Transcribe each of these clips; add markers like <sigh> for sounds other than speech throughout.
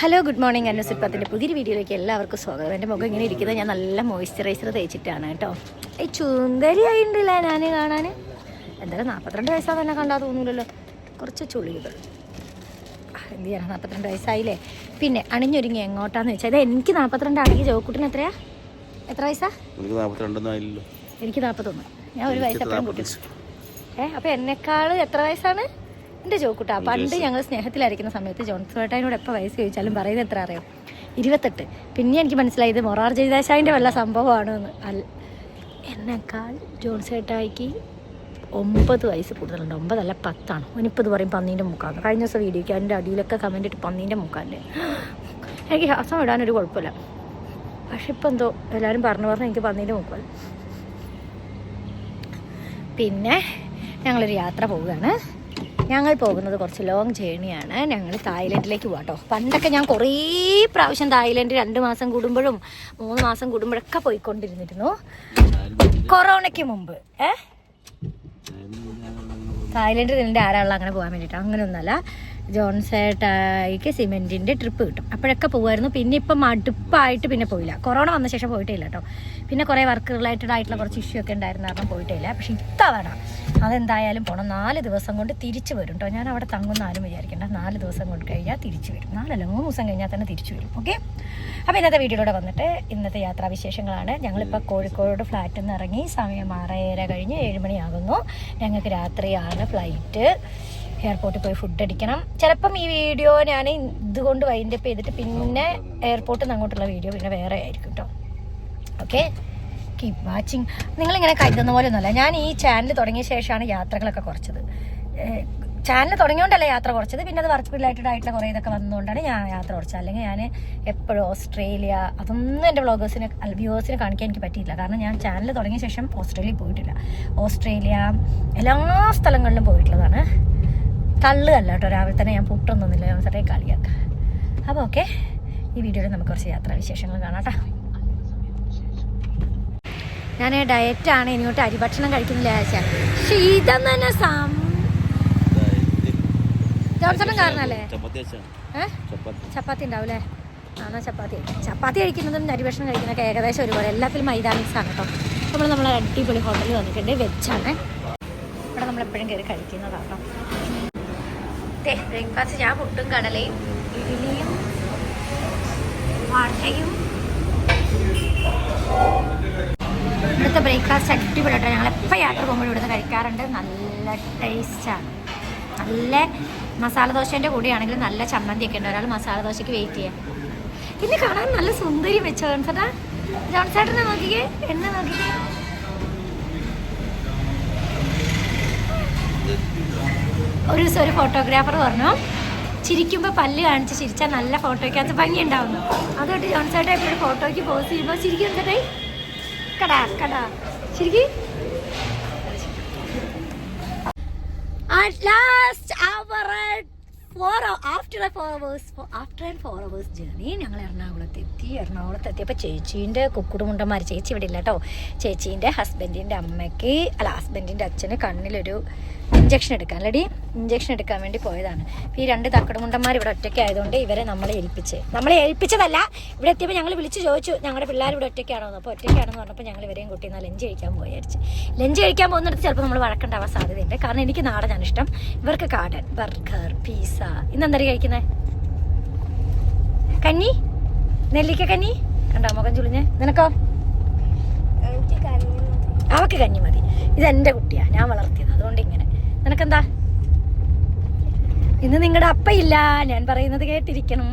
Hello good morning അന്നസിപ്പത്തിന്റെ പുതിയൊരു വീഡിയോയിലേക്ക് എല്ലാവർക്കും സ്വാഗതം. എന്റെ മുഖം ഇങ്ങനെ ഇരിക്കുന്നത് ഞാൻ നല്ല മോയ്സ്ചറൈസർ തേച്ചിട്ടാണ് കേട്ടോ. ഈ ചുന്തരി ആയിട്ടില്ല ഞാൻ കാണാൻ എന്തായാലും നാൽപ്പത്തിരണ്ട് വയസ്സാണ് തന്നെ കണ്ടാൽ തോന്നൂലല്ലോ. കുറച്ച് ചുളികൾ ആ, എന്ത് ചെയ്യണം നാൽപ്പത്തിരണ്ട് വയസ്സായില്ലേ? പിന്നെ അണിഞ്ഞൊരുങ്ങി എങ്ങോട്ടാന്ന് വെച്ചാൽ ഇത് എനിക്ക് നാൽപ്പത്തിരണ്ട് ആണെങ്കിൽ ജോക്കുട്ടിന് എത്രയാ? എത്ര വയസ്സാ? എനിക്ക് നാൽപ്പത്തൊന്ന് ഞാൻ ഒരു വയസ്സ് എപ്പോഴും കൂട്ടി. ഏഹ് അപ്പോൾ എന്നെക്കാൾ എത്ര വയസ്സാണ്? എന്റെ ജോക്കുട്ടാ പണ്ട് ഞങ്ങൾ സ്നേഹത്തിലായിരിക്കുന്ന സമയത്ത് ജോൺസേട്ടായിനോട് എപ്പോൾ വയസ്സ് ചോദിച്ചാലും പറയുന്നത് എത്ര അറിയാം? ഇരുപത്തെട്ട്. പിന്നെ എനിക്ക് മനസ്സിലായി ഇത് മൊറാർ ജയദാശാവിന്റെ വല്ല സംഭവമാണ് എന്ന് അല്ല എന്നെക്കാൾ ജോൺസേട്ടായിക്ക് ഒമ്പത് വയസ്സ് കൂടുതലുണ്ട്. ഒമ്പതല്ല പത്താണ്. ഒനിപ്പത് പറയും പന്നീന്റെ മുക്കാന്ന്. കഴിഞ്ഞ ദിവസം വീഡിയോയ്ക്ക് അതിന്റെ അടിയിലൊക്കെ കമന്റ് ഇട്ട് പന്നീന്റെ മുക്കാന്റെ എനിക്ക് ശ്വാസം ഇടാനൊരു കുഴപ്പമില്ല. പക്ഷെ ഇപ്പം എന്തോ എല്ലാവരും പറഞ്ഞു പറഞ്ഞാൽ എനിക്ക് പന്നീന്റെ മുക്കാൽ പിന്നെ ഞങ്ങളൊരു യാത്ര പോവുകയാണ്. ഞങ്ങൾ പോകുന്നത് കുറച്ച് ലോങ് ജേണിയാണ് ഞങ്ങൾ തായ്ലൻഡിലേക്ക് പോകാം കേട്ടോ പണ്ടൊക്കെ ഞാൻ കുറേ പ്രാവശ്യം തായ്ലൻഡ് രണ്ട് മാസം കൂടുമ്പോഴും മൂന്ന് മാസം കൂടുമ്പോഴൊക്കെ പോയിക്കൊണ്ടിരുന്നിരുന്നു. കൊറോണയ്ക്ക് മുമ്പ്. ഏ? തായ്ലൻഡിൽ നിന്റെ ആരാളുള്ള അങ്ങനെ പോകാൻ വേണ്ടിയിട്ട് അങ്ങനെയൊന്നുമല്ല. ജോൺസേട്ടായിക്ക് സിമെന്റിന്റെ ട്രിപ്പ് കിട്ടും. അപ്പോഴൊക്കെ പോകുമായിരുന്നു പിന്നെ ഇപ്പം മടുപ്പായിട്ട് പിന്നെ പോയില്ല. കൊറോണ വന്ന ശേഷം പോയിട്ടില്ല കേട്ടോ പിന്നെ കുറേ വർക്ക് റിലേറ്റഡ് ആയിട്ടുള്ള കുറച്ച് ഇഷ്യൂ ഒക്കെ ഉണ്ടായിരുന്ന കാരണം പോയിട്ടില്ല പക്ഷേ ഇത്തവണ അതെന്തായാലും പോകണം നാല് ദിവസം കൊണ്ട് തിരിച്ചു വരും കേട്ടോ ഞാൻ അവിടെ തങ്ങുന്ന ആരും വിചാരിക്കേണ്ട. നാല് ദിവസം കൊണ്ട് കഴിഞ്ഞാൽ തിരിച്ചു വരും. നാലല്ല മൂന്ന് ദിവസം കഴിഞ്ഞാൽ തന്നെ തിരിച്ചു വരും. ഓക്കെ? അപ്പോൾ ഇന്നത്തെ വീഡിയോയിലൂടെ വന്നിട്ട് ഇന്നത്തെ യാത്രാവിശേഷങ്ങളാണ് ഞങ്ങളിപ്പോൾ കോഴിക്കോട് ഫ്ലാറ്റിൽ നിന്ന് ഇറങ്ങി സമയം ആറര കഴിഞ്ഞ് ഏഴ് മണിയാകുന്നു. ഞങ്ങൾക്ക് രാത്രിയാണ് ഫ്ലൈറ്റ് എയർപോർട്ടിൽ പോയി ഫുഡ് അടിക്കണം. ചിലപ്പം ഈ വീഡിയോ ഞാൻ ഇതുകൊണ്ട് വൈൻഡപ്പ് ചെയ്തിട്ട് പിന്നെ എയർപോർട്ടിൽ നിന്ന് അങ്ങോട്ടുള്ള വീഡിയോ പിന്നെ വേറെ ആയിരിക്കും കേട്ടോ ഓക്കെ കീപ് വാച്ചിങ് നിങ്ങളിങ്ങനെ കരുതുന്ന പോലെ ഒന്നുമല്ല ഞാൻ ഈ ചാനൽ തുടങ്ങിയ ശേഷമാണ് യാത്രകളൊക്കെ കുറച്ചത്. ചാനൽ തുടങ്ങിയോണ്ടല്ല യാത്ര കുറച്ചത്. പിന്നെ അത് വർക്ക് റിലേറ്റഡ് ആയിട്ടുള്ള കുറേ ഇതൊക്കെ വന്നതുകൊണ്ടാണ് ഞാൻ യാത്ര കുറച്ചത്. അല്ലെങ്കിൽ ഞാൻ എപ്പോഴും ഓസ്ട്രേലിയ അതൊന്നും എന്റെ വ്ളോഗേഴ്സിന് വ്യൂവേഴ്സിന് കാണിക്കാൻ എനിക്ക് പറ്റിയില്ല കാരണം ഞാൻ ചാനൽ തുടങ്ങിയ ശേഷം ഓസ്ട്രേലിയ പോയിട്ടില്ല. ഓസ്ട്രേലിയ എല്ലാ സ്ഥലങ്ങളിലും പോയിട്ടുള്ളതാണ്. തള്ളുകല്ല കേട്ടോ. രാവിലെ തന്നെ ഞാൻ പുട്ടൊന്നുമില്ല ഞാൻ സാറേ കളിയാക്കാം. അപ്പോൾ ഓക്കെ ഈ വീഡിയോയിൽ നമുക്ക് കുറച്ച് യാത്രാവിശേഷങ്ങൾ കാണാം കേട്ടോ. ഞാൻ ഡയറ്റാണ് ഇനിയോട്ട് അരിഭക്ഷണം കഴിക്കുന്നില്ല ആഴ്ച പക്ഷെ തന്നെ സം ജോൺസണും കാരണല്ലേ? ചപ്പാത്തി ഉണ്ടാവൂലേ? ആണോ ചപ്പാത്തി ചപ്പാത്തി കഴിക്കുന്നതും അരിഭക്ഷണം കഴിക്കുന്നതൊക്കെ ഏകദേശം ഒരുപോലെ. എല്ലാത്തിലും മൈദാ മിക്സ് കേട്ടോ. നമ്മൾ നമ്മളെ അടിപൊളി ഹോട്ടലിൽ വന്നിട്ടുണ്ട്. വെച്ചാണ്. ഇവിടെ നമ്മളെപ്പോഴും കയറി കഴിക്കുന്നതാണ് കേട്ടോ. ബ്രേക്ക്ഫാസ്റ്റ് ഞാൻ പുട്ടും കടലയും ഇഡ്ഡലിയും വടയും ഇവിടുത്തെ ബ്രേക്ക്ഫാസ്റ്റ് അടിപൊളിയായിട്ടോ ഞങ്ങൾ എപ്പോൾ യാത്ര പോകുമ്പോഴും ഇവിടുന്ന് കഴിക്കാറുണ്ട്. നല്ല ടേസ്റ്റാണ്. നല്ല മസാല ദോശേന്റെ കൂടെയാണെങ്കിലും നല്ല ചമ്മന്തിയൊക്കെ ഉണ്ട്. ഒരാൾ മസാല ദോശയ്ക്ക് വെയിറ്റ് ചെയ്യാം. പിന്നെ കാണാൻ നല്ല സുന്ദരി വെച്ചോ ജോൺസേട്ടാ ജോൺസേട്ടനെ നോക്കിക്കേ എന്നെ നോക്കിക്കേ. ഒരു ദിവസം ഒരു ഫോട്ടോഗ്രാഫർ പറഞ്ഞു ചിരിക്കുമ്പോൾ പല്ല് കാണിച്ച് ചിരിച്ചാൽ നല്ല ഫോട്ടോയ്ക്കകത്ത് ഭംഗി ഉണ്ടാവുന്നു അതുകൊണ്ട് ജോൺസേട്ടൻ എപ്പോഴും ഫോട്ടോയ്ക്ക് പോസ് ചെയ്യുമ്പോൾ ചിരിക്കും എന്നിട്ടേ കടാ കടാ ശരിക്ക് At last, our after a four hours four after and four hours journey ഞങ്ങൾ എറണാകുളത്ത് എത്തി. എറണാകുളത്ത് എത്തിയപ്പോൾ ചേച്ചീന്റെ കുക്കുടുമുണ്ടന്മാർ ചേച്ചി ഇവിടെ ഇല്ല കേട്ടോ ചേച്ചീന്റെ ഹസ്ബൻഡിന്റെ അമ്മയ്ക്ക് അല്ല ഹസ്ബൻഡിന്റെ അച്ഛന് കണ്ണിലൊരു ഇഞ്ചക്ഷൻ എടുക്കാൻ അല്ലടി ഇഞ്ചക്ഷൻ എടുക്കാൻ വേണ്ടി പോയതാണ്. ഈ രണ്ട് തക്കടുമുണ്ടന്മാർ ഇവിടെ ഒറ്റയ്ക്ക് ആയതുകൊണ്ട് ഇവരെ നമ്മളെ ഏൽപ്പിച്ച്. നമ്മളെ ഏൽപ്പിച്ചതല്ല. ഇവിടെ എത്തിയപ്പോൾ ഞങ്ങൾ വിളിച്ച് ചോദിച്ചു ഞങ്ങളുടെ പിള്ളേർ ഇവിടെ ഒറ്റയ്ക്കാണോ? എന്ന് അപ്പോൾ ഒറ്റയ്ക്കാണെന്ന് പറഞ്ഞപ്പോൾ ഞങ്ങൾ ഇവരെയും കുട്ടി എന്നാൽ ലഞ്ച് കഴിക്കാൻ പോയായിരിച്ചു ലഞ്ച് കഴിക്കാൻ പോകുന്നിടത്ത് ചിലപ്പോൾ നമ്മൾ വഴക്കുണ്ടാവാൻ സാധ്യതയുണ്ട്. കാരണം എനിക്ക് നാടനാണ് ഇഷ്ടം. ഇവർക്ക് കാടൻ ബർഗർ ഇന്ന് എന്താ കഴിക്കുന്നത് കഞ്ഞി? നെല്ലിക്ക കഞ്ഞി? കണ്ടോ മുഖം ചുളിഞ്ഞ്? നിനക്കോ? അവക്ക് കഞ്ഞി മതി. ഇത് എന്റെ കുട്ടിയാ ഞാൻ വളർത്തിയത് അതുകൊണ്ട് ഇങ്ങനെ. നിനക്കെന്താ? ഇന്ന് നിങ്ങളുടെ അപ്പയില്ല ഞാൻ പറയുന്നത് കേട്ടിരിക്കണം.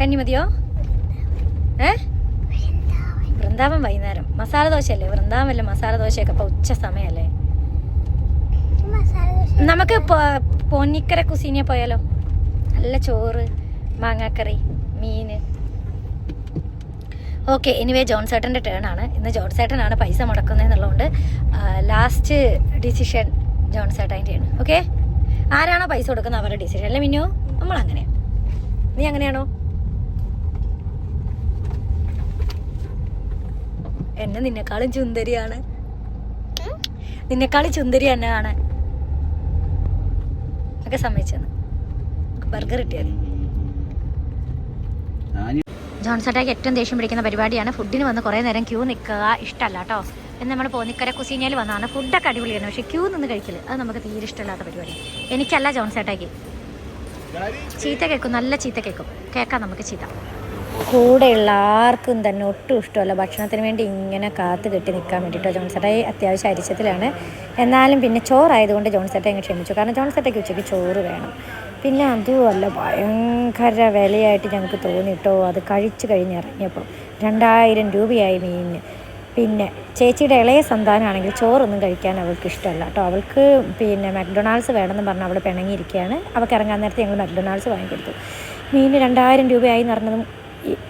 കഞ്ഞി മതിയോ? ഏ? വൃന്ദാവൻ വൈകുന്നേരം. മസാല ദോശയല്ലേ? അല്ലേ വൃന്ദാവല്ലേ മസാല ദോശയൊക്കെ ഉച്ച സമയല്ലേ? നമുക്ക് പൊന്നിക്കര കുസീനെ പോയാലോ? നല്ല ചോറ് മാങ്ങാക്കറി മീന് ഓക്കെ എനിവേ ജോൺ ജോൺസേട്ടന്റെ ടേൺ ആണ്. ഇന്ന് ജോൺസേട്ടനാണ് പൈസ മുടക്കുന്നതെന്നുള്ളതുകൊണ്ട് ലാസ്റ്റ് ഡിസിഷൻ ജോൺ ജോൺസേട്ടന്റെയാണ് ഓക്കെ ആരാണോ പൈസ കൊടുക്കുന്നത് അവരുടെ ഡിസിഷൻ അല്ലേ മിന്നു? നമ്മൾ അങ്ങനെയാണ് നീ അങ്ങനെയാണോ? എന്നെ നിന്നെക്കാളും ചുന്ദരിയാണ്. നിന്നെക്കാളും ചുന്ദരി എന്നെ കാണാൻ ഒക്കെ സമ്മതിച്ചെന്ന്. ബർഗർ കിട്ടിയത് ജോൺസട്ടാക്ക് ഏറ്റവും ദേഷ്യം പിടിക്കുന്ന പരിപാടിയാണ് ഫുഡിന് വന്ന് കുറേ നേരം ക്യൂ നിൽക്കുക ഇഷ്ടമല്ല കേട്ടോ. എന്ന് നമ്മൾ പോന്നിക്കര കുസീനയിൽ വന്നതാണ് ഫുഡൊക്കെ അടിപൊളിയാണ് പക്ഷേ ക്യൂ നിന്ന് കഴിക്കൽ അത് നമുക്ക് തീരെ ഇഷ്ടമില്ലാത്ത പരിപാടി എനിക്കല്ല ജോൺസേട്ടാക്ക് ചീത്ത കേൾക്കും നല്ല ചീത്ത കേൾക്കും. കേൾക്കാം നമുക്ക് ചീത്ത. കൂടെയുള്ള ആർക്കും തന്നെ ഒട്ടും ഇഷ്ടമല്ല. ഭക്ഷണത്തിന് വേണ്ടി ഇങ്ങനെ കാത്തു കെട്ടി നിൽക്കാൻ വേണ്ടിയിട്ടോ ജോൺസേട്ടായി അത്യാവശ്യം അരിച്ചത്തിലാണ്. എന്നാലും പിന്നെ ചോറായതുകൊണ്ട് ജോൺസേട്ട അങ്ങ് ക്ഷമിച്ചു. കാരണം ജോൺസേട്ടയ്ക്ക് ഉച്ചയ്ക്ക് ചോറ് വേണം. പിന്നെ അതുമല്ല ഭയങ്കര വിലയായിട്ട് ഞങ്ങൾക്ക് തോന്നിയിട്ടോ. അത് കഴിച്ച് കഴിഞ്ഞിറങ്ങിയപ്പോൾ രണ്ടായിരം രൂപയായി മീനിന്. പിന്നെ ചേച്ചിയുടെ ഇളയ സന്താനമാണെങ്കിൽ ചോറൊന്നും കഴിക്കാൻ അവൾക്ക് ഇഷ്ടമല്ല കേട്ടോ. അവൾക്ക് പിന്നെ മക്ഡൊണാൾഡ്സ് വേണമെന്ന് പറഞ്ഞ് അവൾ പിണങ്ങിയിരിക്കുകയാണ്. അവൾക്ക് ഇറങ്ങാൻ നേരത്തെ ഞങ്ങൾ മക്ഡൊണാൾഡ്സ് വാങ്ങിക്കൊടുത്തു. മീനിന് രണ്ടായിരം രൂപയായി എന്ന് പറഞ്ഞതും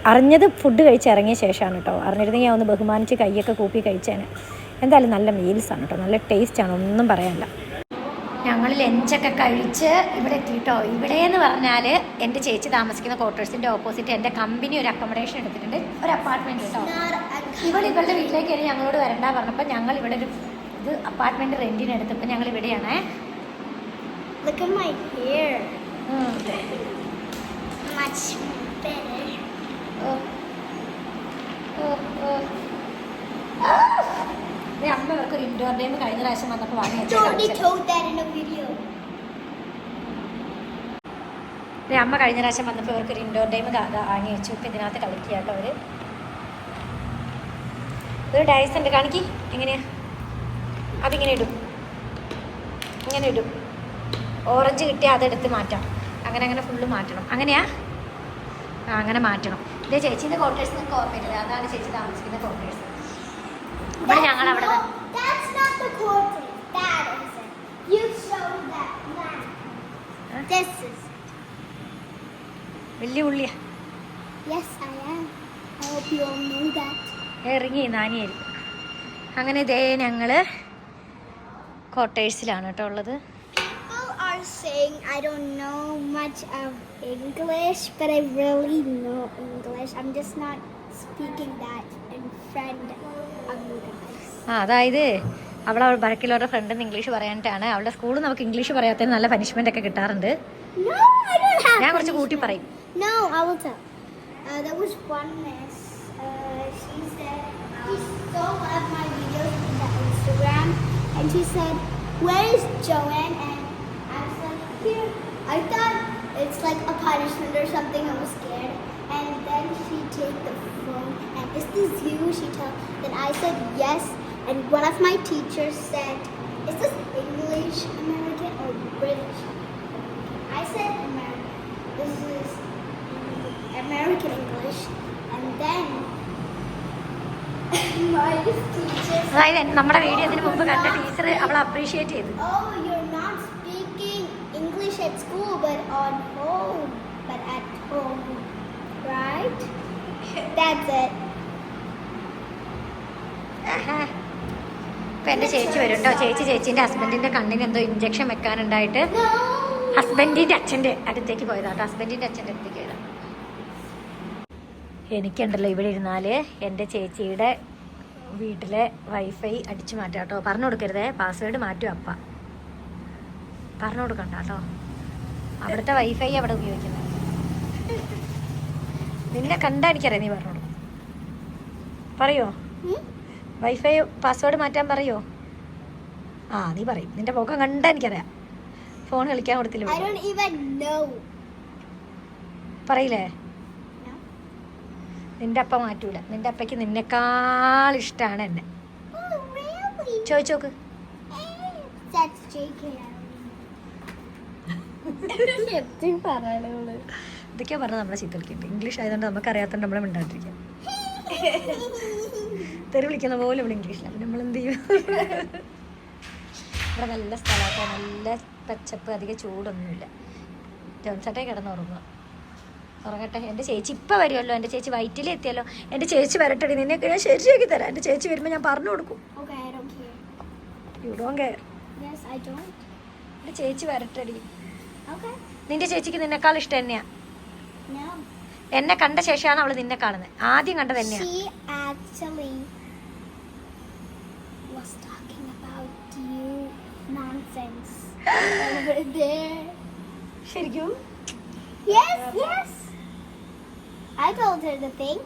അറിഞ്ഞത് ഫുഡ് കഴിച്ച് ഇറങ്ങിയ ശേഷമാണ് കേട്ടോ അറിഞ്ഞിരുന്നെങ്കിൽ ഞാൻ ഒന്ന് ബഹുമാനിച്ച് കൈയൊക്കെ കൂപ്പി കഴിച്ചേനെ. എന്തായാലും നല്ല മീൽസാണ് കേട്ടോ നല്ല ടേസ്റ്റാണ് ഒന്നും പറയാനില്ല. ഞങ്ങൾ ലഞ്ചൊക്കെ കഴിച്ച് ഇവിടെ എത്തിയിട്ടോ. ഇവിടെ എന്ന് പറഞ്ഞാൽ എന്റെ ചേച്ചി താമസിക്കുന്ന ക്വാർട്ടേഴ്സിന്റെ ഓപ്പോസിറ്റ് എന്റെ കമ്പനി ഒരു അക്കോമഡേഷൻ എടുത്തിട്ടുണ്ട്. ഒരു അപ്പാർട്ട്മെന്റ് കേട്ടോ ഇവൾ ഇവളുടെ വീട്ടിലേക്ക് തന്നെ ഞങ്ങളോട് വരണ്ട പറഞ്ഞപ്പോൾ ഞങ്ങൾ ഇവിടെ ഒരു ഇത് അപ്പാർട്ട്മെന്റ് റെന്റിന് എടുത്തപ്പോൾ ഞങ്ങൾ ഇവിടെയാണ്. Look at my hair. Much better. അമ്മ ഇവർക്ക് ഒരു ഇൻഡോർ ഗെയിം കഴിഞ്ഞ പ്രാവശ്യം വന്നപ്പോൾ വാങ്ങി അമ്മ കഴിഞ്ഞ പ്രാവശ്യം വന്നപ്പോൾ ഇവർക്ക് ഒരു ഇൻഡോർ ഗെയിം വാങ്ങി വെച്ചു. ഇപ്പം ഇതിനകത്ത് കളിക്കാട്ടോ അവർ. അവർ ഒരു ഡയസ് ഉണ്ട് കാണിക്ക്. എങ്ങനെയാ? അതിങ്ങനെ ഇടും. ഇങ്ങനെ ഇടും. ഓറഞ്ച് കിട്ടിയാൽ അതെടുത്ത് മാറ്റാം. അങ്ങനെ അങ്ങനെ ഫുള്ള് മാറ്റണം. അങ്ങനെയാ? അങ്ങനെ മാറ്റണം. ഇതേ ചേച്ചീന്റെ ക്വാർട്ടേഴ്സ് നിങ്ങൾക്ക് ഓർമ്മയില്ല. അതാണ് ചേച്ചി താമസിക്കുന്ന ക്വാർട്ടേഴ്സ് ഇവിടെ ഞങ്ങൾ അവിടെ. വലിയ ഉള്ളിയാ. ഇറങ്ങി നാനിയായിരിക്കും അങ്ങനെ ഇതേ ഞങ്ങൾ ക്വാർട്ടേഴ്സിലാണ് കേട്ടോ ഉള്ളത്. Saying I don't know much of English, but I really know English. I'm just not speaking that in front of you guys. ആ അതായത് അവളെ ബാക്കിയുള്ളവരുടെ ഫ്രണ്ട് ഇംഗ്ലീഷ് പറയാനിട്ടാണ് അവളുടെ സ്കൂളിൽ നമുക്ക് ഇംഗ്ലീഷ് പറയാത്തതിന് നല്ല പനിഷ്മെന്റ് ഒക്കെ കിട്ടാറുണ്ട് No, I don't have. ഞാൻ കുറച്ച് കൂട്ടി പറയും No, I will tell. Uh, there was one miss. Uh, she said she saw one of my videos on Instagram, and she said, "Where is Joanne?" And I was like, "Here." I thought it's like a punishment or something. I was scared, and then she take the phone and is this you? She told. Then I said yes, and one of my teachers said, "Is this English American or British?" I said American. This is American English. And then <laughs> my teacher said, അതായത് നമ്മുടെ video ഇതിന് മുമ്പ് കണ്ട teacher അവളെ appreciate ചെയ്തു English at school, but on home. But at home, right? That's it. ഇപ്പൊ എന്റെ ചേച്ചി വരും കേട്ടോ ചേച്ചി ചേച്ചിന്റെ ഹസ്ബൻഡിന്റെ കണ്ണിന് എന്തോ ഇഞ്ചക്ഷൻ വെക്കാനുണ്ടായിട്ട്. ഹസ്ബൻഡിന്റെ അച്ഛന്റെ അടുത്തേക്ക് പോയതാട്ടോ ഹസ്ബൻഡിന്റെ അച്ഛന്റെ അടുത്തേക്ക് പോയതാ എനിക്കുണ്ടല്ലോ ഇവിടെ ഇരുന്നാൽ എന്റെ ചേച്ചിയുടെ വീട്ടിലെ വൈഫൈ അടിച്ചു മാറ്റാം കേട്ടോ പറഞ്ഞു കൊടുക്കരുതേ പാസ്വേഡ് മാറ്റും അപ്പ പറഞ്ഞു കൊടുക്കണ്ട കേട്ടോ അവിടുത്തെ വൈഫൈ അവിടെ ഉപയോഗിക്കുന്നത്. നിന്നെ കണ്ടാ എനിക്കറിയാം നീ പറഞ്ഞോളൂ. പറയോ? വൈഫൈ പാസ്വേഡ് മാറ്റാൻ പറയോ? ആ നീ പറയും. നിന്റെ മുഖം കണ്ടാ എനിക്കറിയാം. ഫോൺ കളിക്കാൻ കൊടുത്തില്ല. പറയില്ലേ? നിന്റെ അപ്പ മാറ്റൂല. നിന്റെ അപ്പയ്ക്ക് നിന്നെക്കാൾ ഇഷ്ടമാണ് എന്നെ. Oh? ചോദിച്ചോക്ക്. ഇതൊക്കെയാ പറഞ്ഞത് നമ്മളെ ചീത്ത ഇംഗ്ലീഷ് ആയതുകൊണ്ട് നമുക്ക് അറിയാത്തതുകൊണ്ട് നമ്മളെ മിണ്ടാണ്ടിരിക്കാം. തെറി വിളിക്കുന്ന പോലെ ഇവിടെ ഇംഗ്ലീഷിലാണ് നമ്മൾ എന്ത് ചെയ്യും? ഇവിടെ നല്ല സ്ഥലമൊക്കെ നല്ല പച്ചപ്പ് അധികം ചൂടൊന്നുമില്ല. കിടന്ന് ഉറങ്ങുക ഉറങ്ങട്ടെ. എന്റെ ചേച്ചി ഇപ്പം വരുമല്ലോ എന്റെ ചേച്ചി വയറ്റിൽ എത്തിയല്ലോ. എന്റെ ചേച്ചി വരട്ടെ നിന്നെ ഞാൻ ശരിയാക്കി തരാം. എന്റെ ചേച്ചി വരുമ്പോൾ ഞാൻ പറഞ്ഞു കൊടുക്കും. You don care don't. എന്റെ ചേച്ചി വരട്ടടി. നിന്റെ ചേച്ചിക്ക് നിന്നെക്കാൾ ഇഷ്ടം എന്നെയാ എന്നെ കണ്ട ശേഷമാണ് അവൾ നിന്നെ കാണുന്നത് ആദ്യം കണ്ടത് എന്നെയാ. ശരിക്കും Yes, yes. I told her the thing.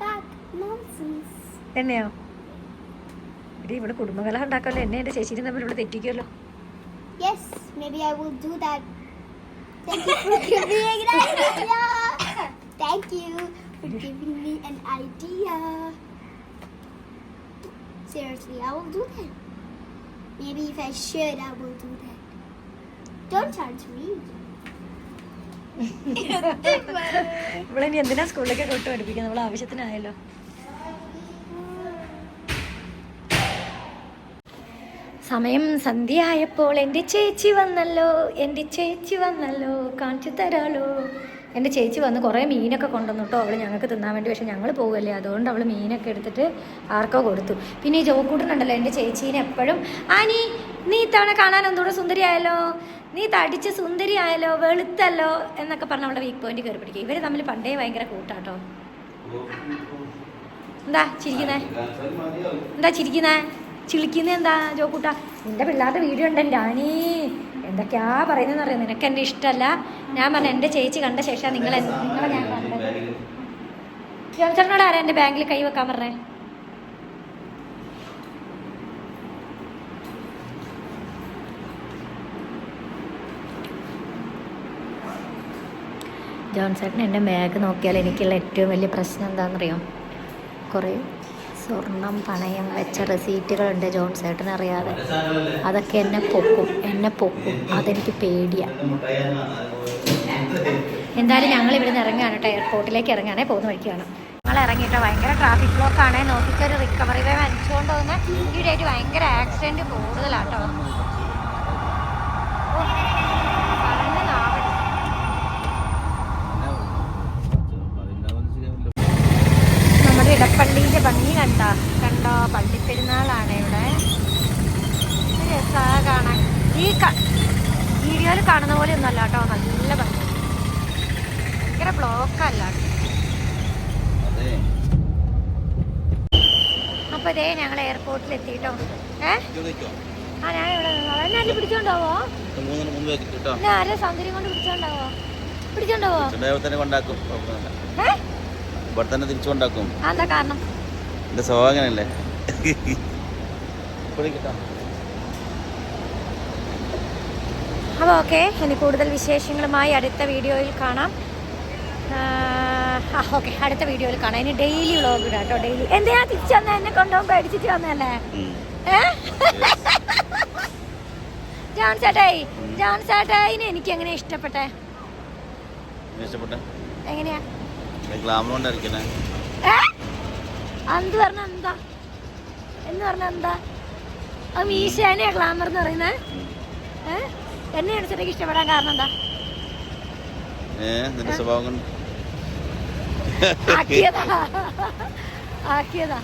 Back. Nonsense. എന്നെയോ ഇവിടെ കുടുംബകലഹം ഉണ്ടാക്കല്ലോ എന്നെ എന്റെ ചേച്ചിയും തമ്മിൽ ഇവിടെ തെറ്റിക്കുമല്ലോ Yes, maybe I will do that. Thank you for giving me an idea. Thank you for giving me an idea. Seriously, I will do that. Maybe if I should, I will do that. Don't charge me. ഇവളെ ഇനി എന്തിനാ സ്കൂളിലേക്ക് തൊട്ട് പഠിപ്പിക്കുന്നത് നമ്മൾ ആവശ്യത്തിനായല്ലോ സമയം സന്ധ്യയായപ്പോൾ എന്റെ ചേച്ചി വന്നല്ലോ എന്റെ ചേച്ചി വന്നല്ലോ കാണിച്ചു തരാലോ. എന്റെ ചേച്ചി വന്ന് കുറേ മീനൊക്കെ കൊണ്ടുവന്നു കേട്ടോ അവൾ ഞങ്ങൾക്ക് തിന്നാൻ വേണ്ടി പക്ഷെ ഞങ്ങൾ പോകുമല്ലേ അതുകൊണ്ട് അവൾ മീനൊക്കെ എടുത്തിട്ട് ആർക്കോ കൊടുത്തു. പിന്നെ ഈ ജോക്കൂട്ടനുണ്ടല്ലോ എന്റെ ചേച്ചീനെ എപ്പോഴും ആനി നീ ഇത്തവണ കാണാൻ ഒന്നുകൂടെ സുന്ദരിയായല്ലോ നീ തടിച്ച് സുന്ദരിയായല്ലോ വെളുത്തല്ലോ എന്നൊക്കെ പറഞ്ഞ് അവളുടെ വീക്ക് പോയിന്റ് കയറി പിടിക്കും ഇവർ തമ്മിൽ പണ്ടേ ഭയങ്കര കൂട്ടാട്ടോ. എന്താ ചിരിക്കുന്നേ? എന്താ ചിരിക്കുന്നേ? ചിളിക്കുന്ന എന്താ ജോക്കൂട്ട? നിന്റെ പിള്ളേരുടെ വീഡിയോ ഉണ്ട് എന്റെ എന്തൊക്കെയാ പറയുന്നതെന്ന് അറിയാം? നിനക്ക് എന്റെ ഇഷ്ടമല്ല ഞാൻ പറഞ്ഞ എന്റെ ചേച്ചി കണ്ട ശേഷം നിങ്ങൾ നിങ്ങളെ ഞാൻ കണ്ടത്. ജോൺസറിനോട് ആരാ എന്റെ ബാങ്കിൽ കൈ വെക്കാൻ പറഞ്ഞേ? ജോൺസേട്ടൻ എന്റെ ബാഗ് നോക്കിയാൽ എനിക്കുള്ള ഏറ്റവും വലിയ പ്രശ്നം എന്താണെന്നറിയോ? കുറേ സ്വർണം പണയം വെച്ച റെസീറ്റുകളുണ്ട് ജോൺസേട്ടൻ അറിയാതെ അതൊക്കെ എന്നെ പൊക്കും എന്നെ പൊക്കും. അതെനിക്ക് പേടിയാണ് എന്തായാലും ഞങ്ങൾ ഇവിടുന്ന് ഇറങ്ങുകയാണ്. കേട്ടോ എയർപോർട്ടിലേക്ക് ഇറങ്ങാനേ പോകുന്ന വഴിക്കാണ് ഞങ്ങൾ ഇറങ്ങിയിട്ടോ ഭയങ്കര ട്രാഫിക് ബ്ലോക്ക് ആണ്. നോക്കിച്ചൊരു റിക്കവറി വേ വലിച്ചുകൊണ്ട് പോകുന്ന ഈയിടെയായിട്ട് ഭയങ്കര ആക്സിഡന്റ് കൂടുതലാട്ടോ ഓ, പറഞ്ഞ് നാവടി. നമ്മുടെ ഇടപ്പള്ളിയിലെ ഭംഗി കണ്ട കണ്ടോ പള്ളിപ്പെരുന്നാളാണ് ഇവിടെ. രസമാണ് രസാ കാണാൻ. ഈ വീഡിയോയിൽ കാണുന്ന പോലെ ഒന്നല്ല കേട്ടോ. നല്ല ഭംഗി. ഭയങ്കര ബ്ലോക്കല്ല അപ്പൊ ഇതേ ഞങ്ങൾ എയർപോർട്ടിൽ എത്തിയിട്ടോ. ഏ? ആ ഞാൻ ഇവിടെ നിന്നോ എന്നെ പിടിച്ചോണ്ടാവോ? എന്നെ ആരെ സൗന്ദര്യം കൊണ്ട് പിടിച്ചോണ്ടാവോ? പിടിച്ചോണ്ടാവോ? ഇവിടെ തന്നെ തിരിച്ചുകൊണ്ടാക്കും എന്താ കാരണം? എന്റെ സ്വഭാവം അങ്ങനെയല്ലേ? അപ്പോൾ ഓക്കെ ഇനി കൂടുതൽ വിശേഷങ്ങളുമായി അടുത്ത വീഡിയോയിൽ കാണാം. ആ ഓക്കെ അടുത്ത വീഡിയോയിൽ കാണാം. ഇനി ഡെയിലി വ്ളോഗ് ഇടാം കേട്ടോ ഡെയിലി എന്തിനാ തിരിച്ചു വന്ന? എന്നെ കൊണ്ടുപോകുമ്പോൾ അടിച്ചിട്ട് വന്നല്ലേ ജോൺ ചേട്ടായി ജോൺ ചേട്ടായിനെ എനിക്ക് എങ്ങനെ ഇഷ്ടപ്പെട്ടെ? എങ്ങനെയാ? അന്ത് പറഞ്ഞ എന്താ? എന്ന് പറഞ്ഞ എന്താ? അത് മീശാനെയാ ഗ്ലാമർ എന്ന് പറയുന്നത് ഏ? എന്നെയാണ് ചേട്ടയ്ക്ക് ഇഷ്ടപ്പെടാൻ കാരണം എന്താ? നിന്റെ സ്വഭാവം ആക്കിയതാ.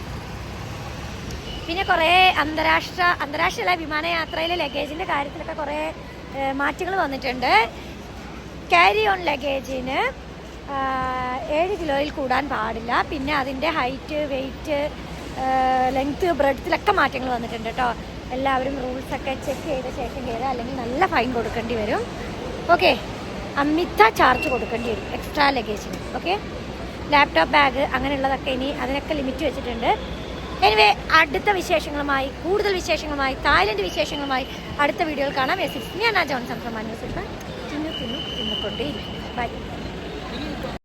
പിന്നെ കുറേ അന്താരാഷ്ട്ര അന്താരാഷ്ട്ര വിമാനയാത്രയിലെ ലഗേജിന്റെ കാര്യത്തിലൊക്കെ കുറേ മാറ്റങ്ങൾ വന്നിട്ടുണ്ട്. ക്യാരി ഓൺ ലഗേജിന് ഏഴ് കിലോയിൽ കൂടാൻ പാടില്ല. പിന്നെ അതിന്റെ ഹൈറ്റ് വെയിറ്റ് ലെങ്ത്ത് ബ്രെഡ്ത്തിലൊക്കെ മാറ്റങ്ങൾ വന്നിട്ടുണ്ട് കേട്ടോ എല്ലാവരും റൂൾസൊക്കെ ചെക്ക് ചെയ്ത ശേഷം ചെയ്താൽ അല്ലെങ്കിൽ നല്ല ഫൈൻ കൊടുക്കേണ്ടി വരും ഓക്കെ അമിത ചാർജ് കൊടുക്കേണ്ടി വരും എക്സ്ട്രാ ലഗേജിന് ഓക്കെ ലാപ്ടോപ്പ് ബാഗ് അങ്ങനെയുള്ളതൊക്കെ ഇനി അതിനൊക്കെ ലിമിറ്റ് വെച്ചിട്ടുണ്ട് എനിവേ അടുത്ത വിശേഷങ്ങളുമായി കൂടുതൽ വിശേഷങ്ങളുമായി തായ്ലൻഡ് വിശേഷങ്ങളുമായി അടുത്ത വീഡിയോയിൽ കാണാം എസിസ് ഞാൻ ആ ജോൺസൺ ഫ്രം ന്യൂസ് തിന്നു തിന്നു തിന്നുകൊണ്ടേ ബൈ